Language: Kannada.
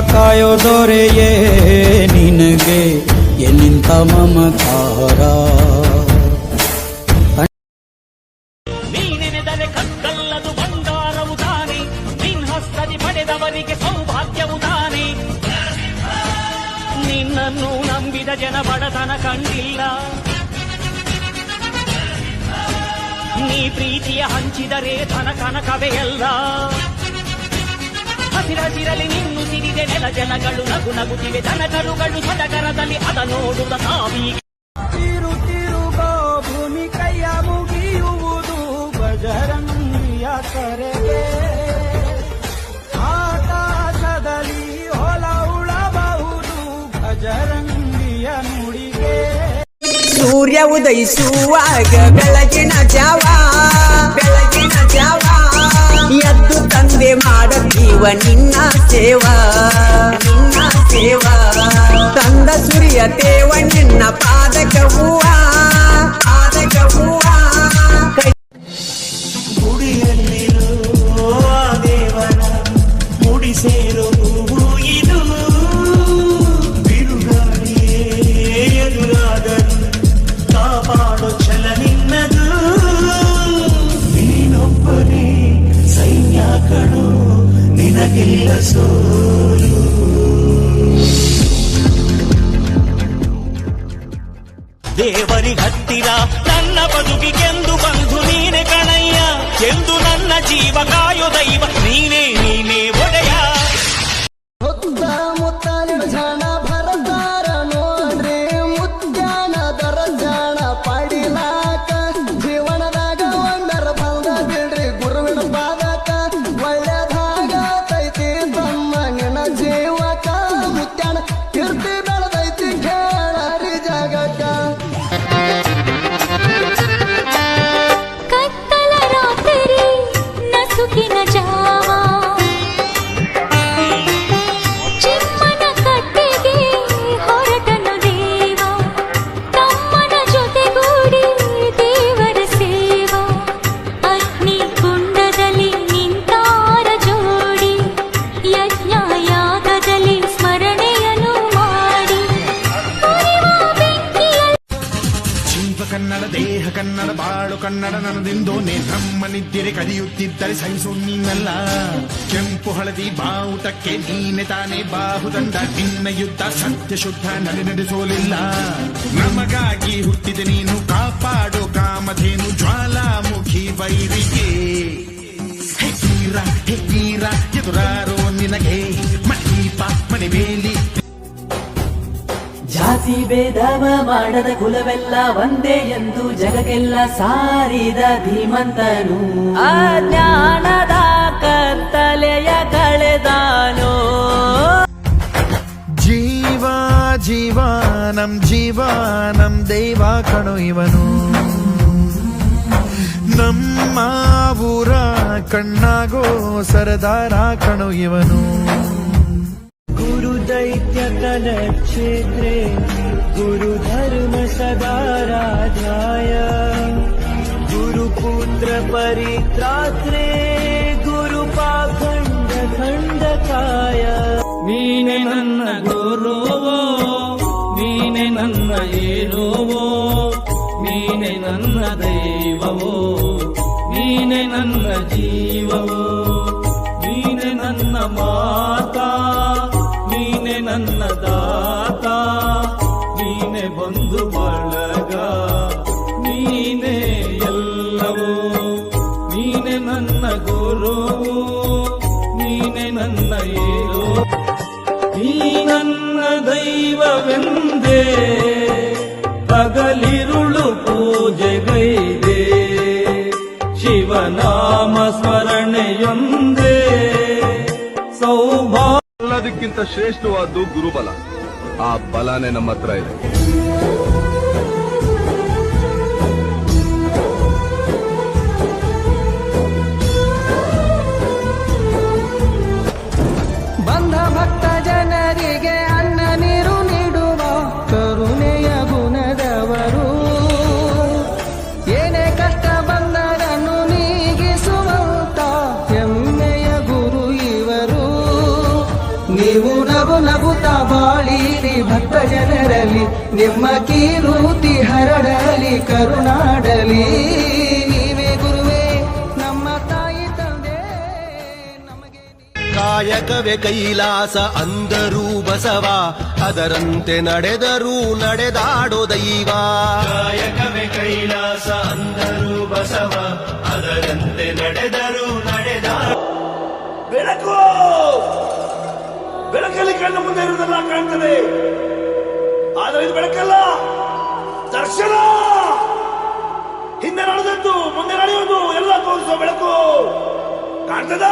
ಕಾಯೋ ದೊರೆಯೇ ನಿನಗೆ. ಎಲ್ಲಿಂತ ಮಮಕಾರ ನಂಬಿದ ಜನ ಬಡತನ ಕಂಡಿಲ್ಲ. ನೀ ಪ್ರೀತಿಯ ಹಂಚಿದರೆ ಧನ ಕನಕವೇ ಹಸಿರಸಿರಲಿ ನಿನ್ನು ಸಿರಿದೆ ನೆಲ ಜನಗಳು ನಗು ನಗುತ್ತಿವೆ ದನಕರುಗಳು ಸಡಗರದಲ್ಲಿ ಅದ ನೋಡುತ್ತ ಸಾವಿ ತಿರು ತಿರುಗ ಭೂಮಿ ಕೈಯ ಮುಗಿಯುವುದು ಬಜರಂಗಿಯ ಕರೆಗೆ. ಆಕಾಶದಲ್ಲಿ ಹೊಲ ಉಳಬಹುದು ಬಜರಂಗಿಯ ನುಡಿಗೆ. ಸೂರ್ಯ ಉದಯಿಸುವಾಗ ಬೆಳಗಿನ ಜಾವ ಬೆಳಗಿನ ಜಾವ. ಎದ್ದು ತಂದೆ ಮಾಡುತ್ತೀವ ನಿನ್ನ ಸೇವಾ ನಿನ್ನ ಸೇವಾ. ತಂದ ಸುರಿಯ ತೇವ ನಿನ್ನ ಪಾದಕ ನಿನಗಿಲ್ಲ ಸೋಲು ದೇವರಿಗತ್ತಿರ ನನ್ನ ಬದುಕಿಗೆಂದು ಬಂಧು ನೀನೆ ಕಣಯ್ಯ ಎಂದು ನನ್ನ ಜೀವ ಕಾಯೋ ದೈವ ಜೀವ ಕನ್ನಡ, ದೇಹ ಕನ್ನಡ, ಬಾಳು ಕನ್ನಡ ನನದಿಂದೋ ನಮ್ಮ ನಿದ್ದರೆ ಕದಿಯುತ್ತಿದ್ದರೆ ಸಹಿಸು ನೀನಲ್ಲ. ಕೆಂಪು ಹಳದಿ ಬಾವುಟಕ್ಕೆ ನೀನೆ ತಾನೇ ಬಾಹುದಂಡ. ನಿನ್ನ ಯುದ್ಧ ಸತ್ಯ ಶುದ್ಧ ನಡೆ ನಡೆಸೋಲಿಲ್ಲ. ನಮಗಾಗಿ ಹುಟ್ಟಿದೆ ನೀನು, ಕಾಪಾಡು ಕಾಮಧೇನು ಜ್ವಾಲಾಮುಖಿ ವೈರಿಗೆ. ಹೆಕ್ಕೀರ ಹೇ ವೀರ ಎದುರಾರೋ ನಿನಗೆ. ಮಣೀಪ ಮನೆ ಬೇಲಿ ಜಾತಿ ಭೇದವ ಮಾಡದ ಕುಲವೆಲ್ಲ ಒಂದೇ ಎಂದು ಜಗಕ್ಕೆಲ್ಲ ಸಾರಿದ ಧೀಮಂತನು. ಅಜ್ಞಾನದ ಕತ್ತಲೆಯ ಕಳೆದಾನು. ಜೀವ ಜೀವ ನಮ್ ಜೀವ ನಮ್ ದೈವ ಕಣು ಇವನು. ನಮ್ಮ ಊರ ಕಣ್ಣಾಗೋ ಸರದಾರ ಕಣು ಇವನು. ैत्यकलक्षेत्रे गुरुधर्म सदा राजाय गुरुकुन्द्र गुरुपाखण्डखण्डकाय। मीने नन्न गुरुवो मीने नन्न एरोवो मीने नन्न देववो मीने नन्न जीववो मीने नन्न मा ದೈವವೋ ನೀನೆ ಬಂಧು ಬಳಗ, ನೀನೆ ಎಲ್ಲವೋ, ನೀನೆ ನನ್ನ ಗುರುವು, ನೀನೆ ನನ್ನ ಏರೋ ನೀ ನನ್ನ ದೈವವೆಂದೇ ಹಗಲಿರುಳು ಪೂಜೆಗೈದೆ. ಶಿವನಾಮ ಸ್ಮರಣೆಯೊಂದೇ ಸೌಭಾಗ್ಯ ಎಲ್ಲದಕ್ಕಿಂತ ಶ್ರೇಷ್ಠವಾದ್ದು ಗುರುಬಲ. ಆ ಬಲನೇ ನಮ್ಮ ಹತ್ರ ಇದೆ. ಭಕ್ತ ಜನರಲ್ಲಿ ನಿಮ್ಮ ಕೀರುತಿ ಹರಡಲಿ ಕರುಣಾಡಲಿ ನೀವೇ ಗುರುವೇ ನಮ್ಮ ತಾಯಿ ತಂದೆ ನಮಗೆ ಕಾಯಕವೇ ಕೈಲಾಸ ಅಂದರೂ ಬಸವ ಅದರಂತೆ ನಡೆದರೂ ನಡೆದಾಡೋ ದೈವ. ಕಾಯಕವೇ ಕೈಲಾಸ ಅಂದರೂ ಬಸವ ಅದರಂತೆ ನಡೆದರೂ ನಡೆದಾಡೋ ಬೆಳಕು! ಬೆಳಕಲ್ಲಿ ಕಣ್ಣು ಮುಂದೆ ಇರುವುದೆಲ್ಲ ಕಾಣ್ತದೆ. ಆದರೆ ಇದು ಬೆಳಕಲ್ಲ. ದರ್ಶನ! ಹಿಂದೆ ನಡೆದದ್ದು, ಮುಂದೆ ನಡೆಯುವುದು, ಎಲ್ಲ ತೋರಿಸುವ ಬೆಳಕು. ಕಾಣ್ತದ?